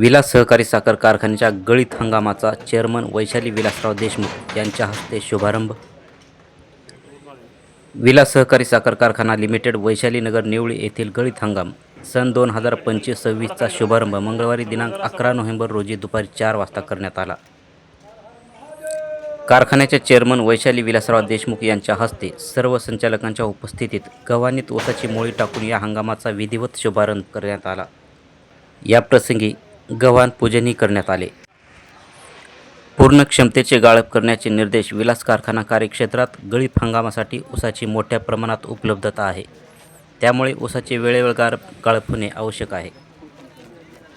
विलास सहकारी साखर कारखान्याच्या गळीत हंगामाचा चेअरमन वैशाली विलासराव देशमुख यांच्या हस्ते शुभारंभ. विलास सहकारी साखर कारखाना लिमिटेड वैशालीनगर निवळी येथील गळीत हंगाम सन दोन हजार पंचवीस सव्वीसचा शुभारंभ मंगळवारी दिनांक अकरा नोव्हेंबर रोजी दुपारी चार वाजता करण्यात आला. कारखान्याच्या चेअरमन वैशाली विलासराव देशमुख यांच्या हस्ते सर्व संचालकांच्या उपस्थितीत गव्हाणीत ओसाची मोळी टाकून या हंगामाचा विधिवत शुभारंभ करण्यात आला. याप्रसंगी गव्हाण पूजनही करण्यात आले. पूर्ण क्षमतेचे गाळप करण्याचे निर्देश विलास कारखाना कार्यक्षेत्रात गळीप हंगामासाठी ऊसाची मोठ्या प्रमाणात उपलब्धता आहे. त्यामुळे ऊसाचे वेळेवर गाळप गाळप होणे आवश्यक आहे.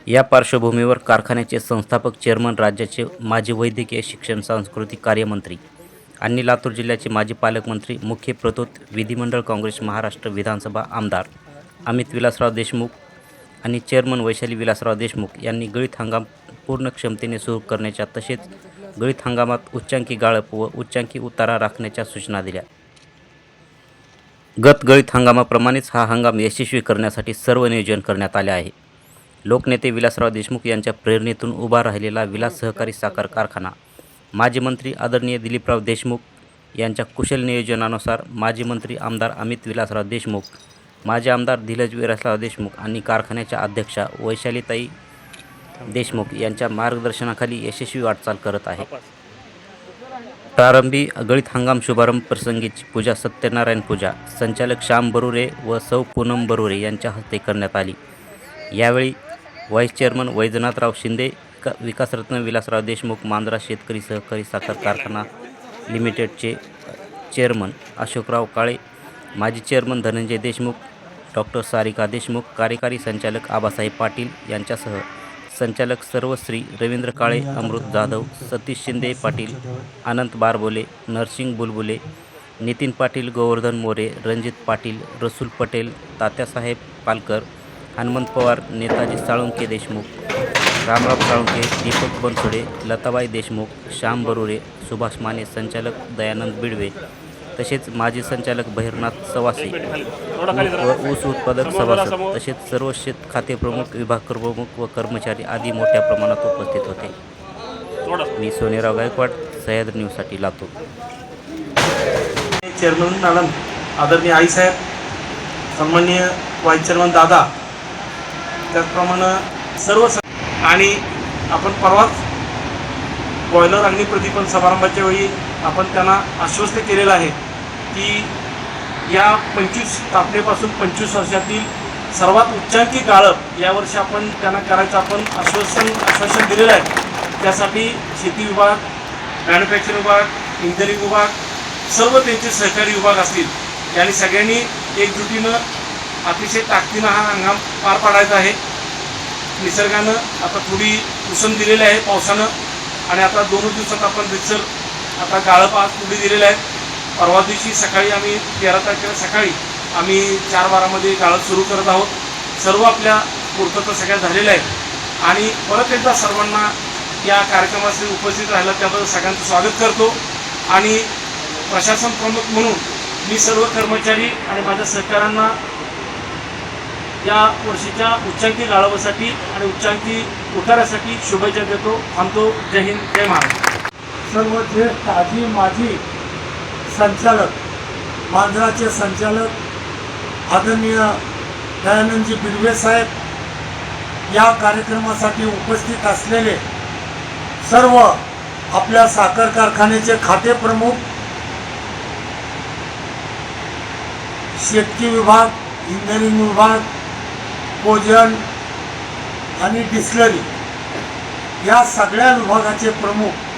या पार्श्वभूमीवर कारखान्याचे संस्थापक चेअरमन राज्याचे माजी वैद्यकीय शिक्षण सांस्कृतिक कार्यमंत्री आणि लातूर जिल्ह्याचे माजी पालकमंत्री मुख्य प्रतोत विधिमंडळ काँग्रेस महाराष्ट्र विधानसभा आमदार अमित विलासराव देशमुख आणि चेअरमन वैशाली विलासराव देशमुख यांनी गळीत हंगाम पूर्ण क्षमतेने सुरू करण्याच्या तसेच गळीत हंगामात उच्चांकी गाळप व उच्चांकी उतारा राखण्याच्या सूचना दिल्या. गत गळीत हंगामाप्रमाणेच हा हंगाम यशस्वी करण्यासाठी सर्व नियोजन करण्यात आले आहे. लोकनेते विलासराव देशमुख यांच्या प्रेरणेतून उभा राहिलेला विलास सहकारी साखर कारखाना माजी मंत्री आदरणीय दिलीपराव देशमुख यांच्या कुशल नियोजनानुसार माजी मंत्री आमदार अमित विलासराव देशमुख माजी आमदार धीरज विलासराव देशमुख आणि कारखान्याच्या अध्यक्षा वैशालीताई देशमुख यांच्या मार्गदर्शनाखाली यशस्वी वाटचाल करत आहे. प्रारंभी गळीत हंगाम शुभारंभ प्रसंगीची पूजा सत्यनारायण पूजा संचालक श्याम बरुरे व सौ पूनम बरुरे यांच्या हस्ते करण्यात आली. यावेळी व्हाईस चेअरमन वैजनाथराव शिंदे विकासरत्न विलासराव देशमुख मांजरा शेतकरी सहकारी साखर कारखाना लिमिटेडचे चेअरमन अशोकराव काळे माजी चेअरमन धनंजय देशमुख डॉक्टर सारिका देशमुख कार्यकारी संचालक आबासाहेब पाटील यांच्यासह संचालक सर्वश्री रवींद्र काळे अमृत जाधव सतीश शिंदे पाटील अनंत बारबोले नरसिंग बुलबुले नितीन पाटील गोवर्धन मोरे रणजित पाटील रसूल पटेल तात्यासाहेब पालकर हनुमंत पवार नेताजी साळुंके देशमुख रामराव साळुंके दीपक बनसोडे लताबाई देशमुख श्याम बरुरे सुभाष माने संचालक दयानंद बिडवे तसेच माजी संचालक बहिरनाथ सवासे व ऊस उत्पादक सभासद तसेच सर्व शेत खाते प्रमुख विभाग प्रमुख व कर्मचारी आदी मोठ्या प्रमाणात उपस्थित होते. मी सोनेराव गायकवाड सह्याद्री न्यूजसाठी लातूर. चेअरमन मॅडम आदरणीय आईसाहेब सन्माननीय व्हाईस चेअरमन दादा त्याचप्रमाणे सर्व स- आणि आपण परवाच बॉयलर अग्निप्रदीपन समारंभाच्या वेळी आपण त्यांना आश्वस्त केलेलं आहे की या पंचवीस स्थापनेपासून पंचवीस वर्षातील सर्वात उच्चांकी गाळप यावर्षी आपण त्यांना करायचं आपण आश्वासन आश्वासन दिलेलं आहे. त्यासाठी शेती विभाग मॅन्युफॅक्चरिंग विभाग इंजिनिअरिंग विभाग सर्व त्यांचे सहकारी विभाग असतील यांनी सगळ्यांनी एकजुटीनं अतिशय ताकदीनं हा हंगाम पार पाडायचा आहे. निसर्गानं आता थोडी उसण दिलेली आहे पावसानं आणि आता दोन दिवसात आपण रिक्सर आता गाळप आज पुढे दिलेलं आहे परवा दिवशी सकाळी आम्ही तेरा तारखेला सकाळी आम्ही चार बारामध्ये गाळप सुरू करत आहोत. सर्व आपल्या पूर्तता सगळ्या झालेल्या आहेत. आणि परत एकदा सर्वांना या कार्यक्रमासाठी उपस्थित राहिला त्याबद्दल सगळ्यांचं स्वागत करतो. आणि प्रशासन प्रमुख म्हणून मी सर्व कर्मचारी आणि माझ्या सहकाऱ्यांना या वर्षीच्या उच्चांकी गाळवासाठी आणि उच्चांकी उतारासाठी शुभेच्छा देतो. थांबतो. जय हिंद. जय महाराष्ट्र. सर्व जे आजी माजी संचालक मांजराचे संचालक आदरणीय दयानंदजी बिडवे साहेब या कार्यक्रमासाठी उपस्थित असलेले सर्व आपल्या साखर कारखान्याचे खाते प्रमुख शेतकी विभाग इंजिनिअरिंग विभाग पोजन आणि डिस्लरी या सगळ्या विभागाचे प्रमुख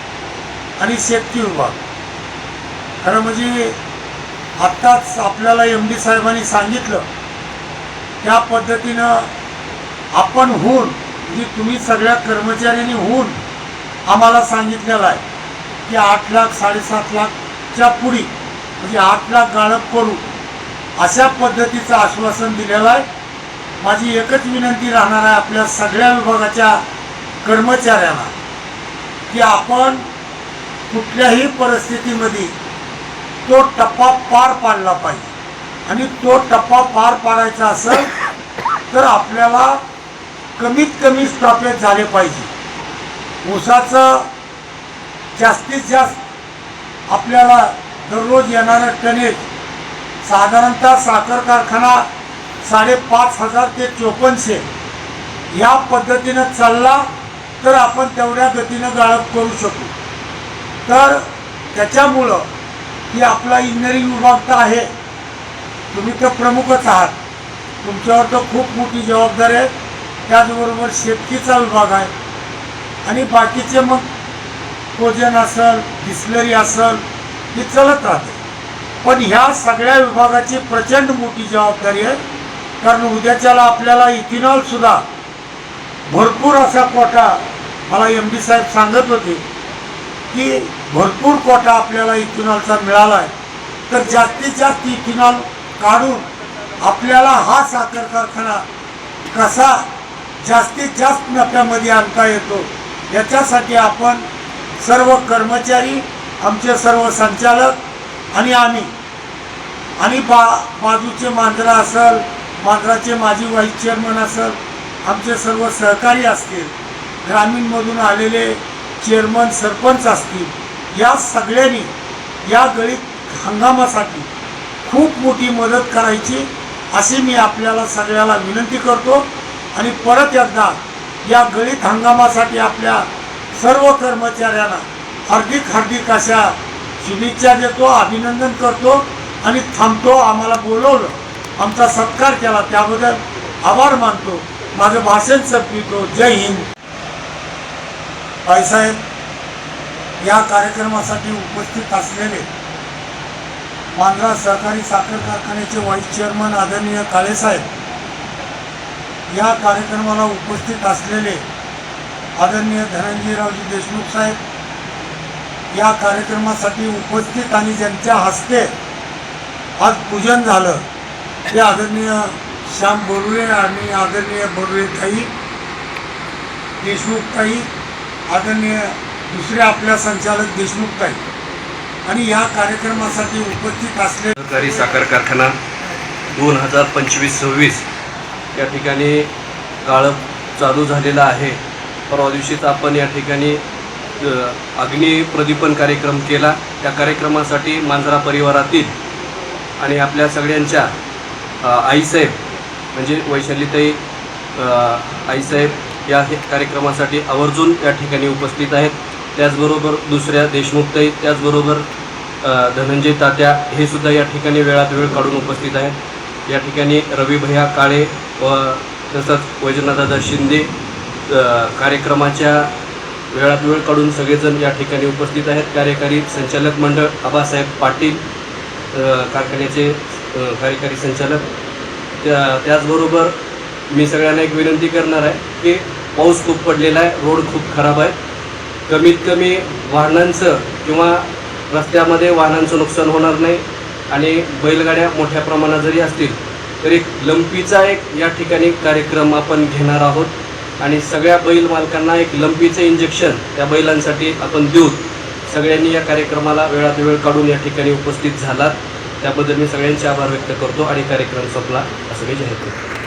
आणि शेतकी विभाग. खरं म्हणजे आत्ताच आपल्याला एम डी साहेबांनी सांगितलं त्या पद्धतीनं आपण होऊन म्हणजे तुम्ही सगळ्या कर्मचाऱ्यांनी होऊन आम्हाला सांगितलेलं आहे की आठ लाख साडेसात लाखच्या पुढी म्हणजे आठ लाख गाळप करू अशा पद्धतीचं आश्वासन दिलेलं आहे. माझी एकच विनंती राहणार आहे आपल्या सगळ्या विभागाच्या कर्मचाऱ्यांना की आपण कुठल्याही परिस्थितीमध्ये तो टप्पा पार पाडला पाहिजे. आणि तो टप्पा पार पाडायचा असेल तर आपल्याला कमीत कमी स्टॉपेज झाले पाहिजे. ऊसाचं जास्तीत जास्त आपल्याला दररोज येणारं टनेज साधारणतः साखर कारखाना साडेपाच हजार ते चोपन्नशे या पद्धतीनं चालला तर आपण तेवढ्या गतीनं गाळप करू शकू. तर त्याच्यामुळं की आपला इंजिनिअरिंग विभाग तर आहे. तुम्ही तर प्रमुखच आहात. तुमच्यावर तर खूप मोठी जबाबदारी आहे. त्याचबरोबर शेतकीचा विभाग आहे. आणि बाकीचे मग कोजन असेल डिस्लरी असेल हे चलत राहते. पण ह्या सगळ्या विभागाची प्रचंड मोठी जबाबदारी आहे. कारण उद्याच्याला आपल्याला इथिनॉलसुद्धा भरपूर असा कोटा मला एम डी साहेब सांगत होते. की भरपूर कोटा आपल्याला इथेनॉलचा मिळाला आहे तर जास्तीत जास्त इथेनॉल काढून आपल्याला हा साखर कारखाना कसा जास्तीत जास्त नफ्यामध्ये आणता येतो याच्यासाठी आपण सर्व कर्मचारी आमचे सर्व संचालक आणि आम्ही आणि बा बाजूचे मांजरा असेल मांजराचे माजी व्हाईस चेअरमन असेल आमचे सर्व सहकारी असतील ग्रामीणमधून आलेले चेअरमन सरपंच असतील या सगळ्यांनी या गळीत हंगामासाठी खूप मोठी मदत करायची अशी मी आपल्याला सगळ्याला विनंती करतो. आणि परत एकदा या गळीत हंगामासाठी आपल्या सर्व कर्मचाऱ्यांना हार्दिक हार्दिक अशा शुभेच्छा देतो अभिनंदन करतो आणि थांबतो आम्हाला बोलवलं. आमचा सत्कार केला. त्याबद्दल आभार मानतो. माझं भाषण संपवितो. जय हिंद. भाईसाहेब या कार्यक्रमासाठी उपस्थित असलेले मांजरा सहकारी साखर कारखान्याचे व्हाईस चेअरमन आदरणीय काळेसाहेब या कार्यक्रमाला उपस्थित असलेले आदरणीय धनंजयरावजी देशमुख साहेब या कार्यक्रमासाठी उपस्थित आणि ज्यांच्या हस्ते आज पूजन झालं ते आदरणीय श्याम बोरुळे आणि आदरणीय बोरुळे ताई देशमुख ताई आदरणीय दुसरे आपल्या संचालक देशमुख ताई आणि या कार्यक्रमासाठी उपस्थित असले सहकारी साखर कारखाना दोन हजार पंचवीस सव्वीस या ठिकाणी गाळप चालू झालेला आहे. परवा दिवशीच आपण या ठिकाणी अग्निप्रदीपन अग्नी प्रदीपन कार्यक्रम केला. त्या कार्यक्रमासाठी मांजरा परिवारातील आणि आपल्या सगळ्यांच्या आईसाहेब म्हणजे वैशालीताई आईसाहेब या हे कार्यक्रमासाठी आवर्जून या ठिकाणी उपस्थित आहेत. त्याचबरोबर दुसऱ्या देशमुखताई त्याचबरोबर धनंजय तात्या हे सुद्धा या ठिकाणी वेळात वेळ काढून उपस्थित आहेत. या ठिकाणी रवी भैया काळे व तसंच वैजनाथदादा शिंदे कार्यक्रमाच्या वेळात वेळ काढून सगळेजण या ठिकाणी उपस्थित आहेत. कार्यकारी संचालक मंडळ आबासाहेब पाटील कारखान्याचे कार्यकारी संचालक. त्या त्याचबरोबर मी सगळ्यांना एक विनंती करणार आहे की पाऊस खूप पडलेला आहे रोड खूप खराब आहे. कमीत कमी वाहनांचं किंवा रस्त्यामध्ये वाहनांचं नुकसान होणार नाही आणि बैलगाड्या मोठ्या प्रमाणात जरी असतील तरी लंपीचा एक या ठिकाणी कार्यक्रम आपण घेणार आहोत. आणि सगळ्या बैल मालकांना एक लंपीचं इंजेक्शन त्या बैलांसाठी आपण देऊ सगळ्यांनी या कार्यक्रमाला वेळात वेळ काढून या ठिकाणी उपस्थित झालात. त्याबद्दल मी सगळ्यांचे आभार व्यक्त करतो आणि कार्यक्रम संपला असं मी जाहीर करतो.